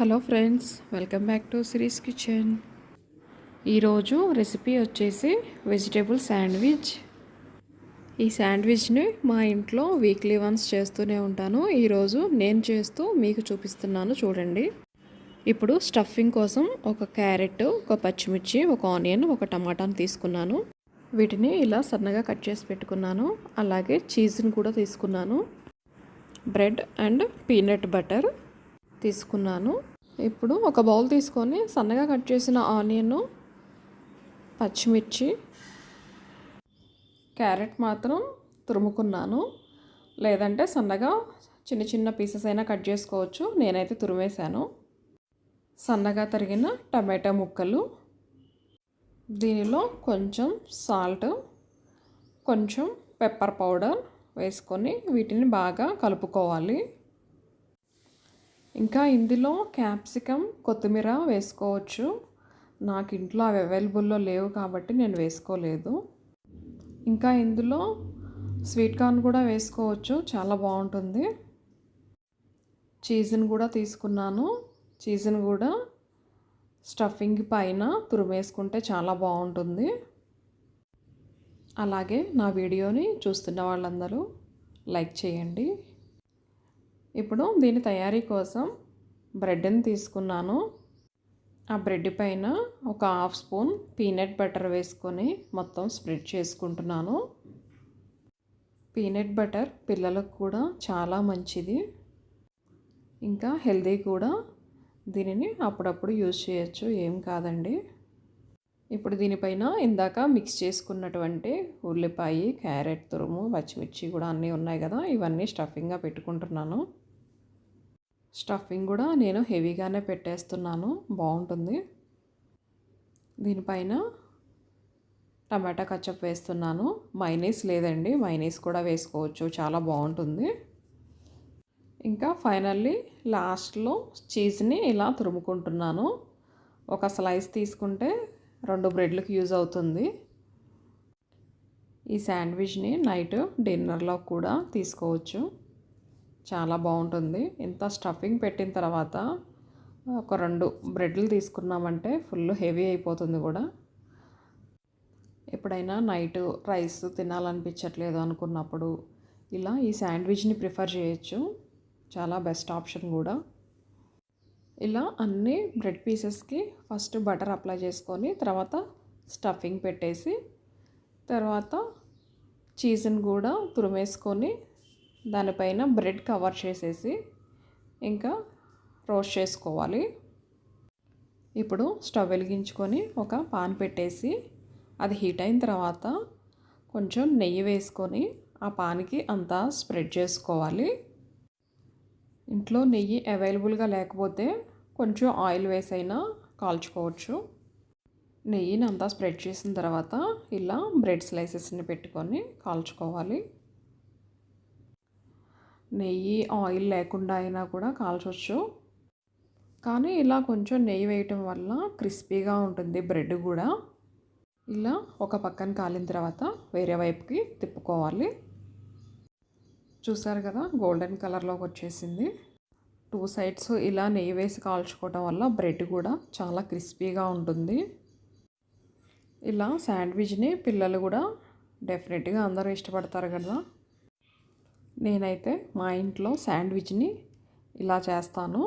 Hello friends welcome back to series kitchen. ఈరోజు recipe వచ్చేసి vegetable sandwich. ఈ శాండ్విచ్ని మా ఇంట్లో వీక్లీ వన్స్ చేస్తూనే ఉంటాను. ఈరోజు నేను చేస్తూ మీకు చూపిస్తున్నాను చూడండి. ఇప్పుడు స్టఫింగ్ కోసం ఒక క్యారెట్ ఒక పచ్చిమిర్చి ఒక ఆనియన్ ఒక టమాటాని తీసుకున్నాను. వీటిని ఇలా సన్నగా కట్ చేసి పెట్టుకున్నాను. అలాగే చీజ్ని కూడా తీసుకున్నాను. బ్రెడ్ అండ్ పీనట్ బటర్ తీసుకున్నాను. ఇప్పుడు ఒక బౌల్ తీసుకొని సన్నగా కట్ చేసిన ఆనియన్ పచ్చిమిర్చి క్యారెట్ మాత్రం తురుముకున్నాను. లేదంటే సన్నగా చిన్న చిన్న పీసెస్ అయినా కట్ చేసుకోవచ్చు. నేనైతే తురిమేశాను. సన్నగా తరిగిన టమాటా ముక్కలు దీనిలో కొంచెం సాల్ట్ కొంచెం పెప్పర్ పౌడర్ వేసుకొని వీటిని బాగా కలుపుకోవాలి. ఇంకా ఇందులో క్యాప్సికమ్ కొత్తిమీర వేసుకోవచ్చు. నాకు ఇంట్లో అవి అవైలబుల్లో లేవు కాబట్టి నేను వేసుకోలేదు. ఇంకా ఇందులో స్వీట్ కార్న్ కూడా వేసుకోవచ్చు. చాలా బాగుంటుంది. చీజ్ని కూడా తీసుకున్నాను. చీజ్ని కూడా స్టఫింగ్ పైన తురిమేసుకుంటే చాలా బాగుంటుంది. అలాగే నా వీడియోని చూస్తున్న వాళ్ళందరూ లైక్ చేయండి. ఇప్పుడు దీని తయారీ కోసం బ్రెడ్ని తీసుకున్నాను. ఆ బ్రెడ్ పైన ఒక హాఫ్ స్పూన్ పీనట్ బటర్ వేసుకొని మొత్తం స్ప్రెడ్ చేసుకుంటున్నాను. పీనట్ బటర్ పిల్లలకు కూడా చాలా మంచిది. ఇంకా హెల్దీ కూడా. దీనిని అప్పుడప్పుడు యూజ్ చేయొచ్చు ఏం కాదండి. ఇప్పుడు దీనిపైన ఇందాక మిక్స్ చేసుకున్నటువంటి ఉల్లిపాయ క్యారెట్ తురుము పచ్చిమిర్చి కూడా అన్నీ ఉన్నాయి కదా. ఇవన్నీ స్టఫింగ్గా పెట్టుకుంటున్నాను. స్టఫింగ్ కూడా నేను హెవీగానే పెట్టేస్తున్నాను. బాగుంటుంది. దీనిపైన టమాటా కచ్చప్ వేస్తున్నాను. మైనీస్ లేదండి. మైనీస్ కూడా వేసుకోవచ్చు. చాలా బాగుంటుంది. ఇంకా ఫైనల్లీ లాస్ట్లో చీజ్ని ఇలా తురుముకుంటున్నాను. ఒక స్లైస్ తీసుకుంటే రెండు బ్రెడ్లకు యూజ్ అవుతుంది. ఈ శాండ్విచ్ని నైట్ డిన్నర్లో కూడా తీసుకోవచ్చు. చాలా బాగుంటుంది. ఇంత స్టఫింగ్ పెట్టిన తర్వాత ఒక రెండు బ్రెడ్లు తీసుకున్నామంటే ఫుల్ హెవీ అయిపోతుంది కూడా. ఎప్పుడైనా నైట్ రైస్ తినాలనిపించట్లేదు అనుకున్నప్పుడు ఇలా ఈ శాండ్విచ్ని ప్రిఫర్ చేయొచ్చు. చాలా బెస్ట్ ఆప్షన్ కూడా. ఇలా అన్ని బ్రెడ్ పీసెస్కి ఫస్ట్ బటర్ అప్లై చేసుకొని తర్వాత స్టఫింగ్ పెట్టేసి తర్వాత చీజ్ని కూడా తురిమేసుకొని దానిపైన బ్రెడ్ కవర్ చేసేసి ఇంకా రోస్ట్ చేసుకోవాలి. ఇప్పుడు స్టవ్ వెలిగించుకొని ఒక పాన్ పెట్టేసి అది హీట్ అయిన తర్వాత కొంచెం నెయ్యి వేసుకొని ఆ పాన్కి అంతా స్ప్రెడ్ చేసుకోవాలి. ఇంట్లో నెయ్యి అవైలబుల్గా లేకపోతే కొంచెం ఆయిల్ వేసైనా కాల్చుకోవచ్చు. నెయ్యిని అంతా స్ప్రెడ్ చేసిన తర్వాత ఇలా బ్రెడ్ స్లైసెస్ని పెట్టుకొని కాల్చుకోవాలి. నెయ్యి ఆయిల్ లేకుండా అయినా కూడా కాల్చవచ్చు కానీ ఇలా కొంచెం నెయ్యి వేయటం వల్ల క్రిస్పీగా ఉంటుంది బ్రెడ్ కూడా. ఇలా ఒక పక్కన కాలిన తర్వాత వేరే వైపుకి తిప్పుకోవాలి. చూసారు కదా గోల్డెన్ కలర్లోకి వచ్చేసింది. టూ సైడ్స్ ఇలా నెయ్యి వేసి కాల్చుకోవటం వల్ల బ్రెడ్ కూడా చాలా క్రిస్పీగా ఉంటుంది. ఇలా శాండ్విచ్ని పిల్లలు కూడా డెఫినెట్గా అందరూ ఇష్టపడతారు కదా. నేనైతే మా ఇంట్లో శాండ్విచ్ని ఇలా చేస్తాను.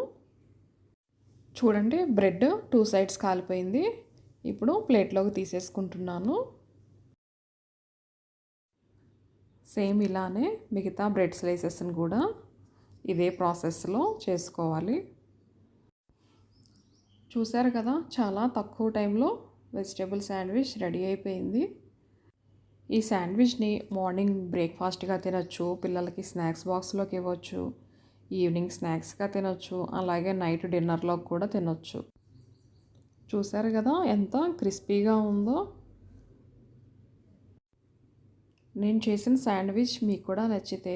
చూడండి బ్రెడ్ టూ సైడ్స్ కాలిపోయింది. ఇప్పుడు ప్లేట్లోకి తీసేసుకుంటున్నాను. సేమ్ ఇలానే మిగతా బ్రెడ్ స్లైసెస్ని కూడా ఇదే ప్రాసెస్లో చేసుకోవాలి. చూసారు కదా చాలా తక్కువ టైంలో వెజిటేబుల్ శాండ్విచ్ రెడీ అయిపోయింది. ఈ శాండ్విచ్ని మార్నింగ్ బ్రేక్ఫాస్ట్గా తినొచ్చు పిల్లలకి స్నాక్స్ బాక్స్లోకి ఇవ్వచ్చు ఈవినింగ్ స్నాక్స్గా తినొచ్చు అలాగే నైట్ డిన్నర్లో కూడా తినొచ్చు. చూసారు కదా ఎంత క్రిస్పీగా ఉందో. నేను చేసిన శాండ్విచ్ మీకు కూడా నచ్చితే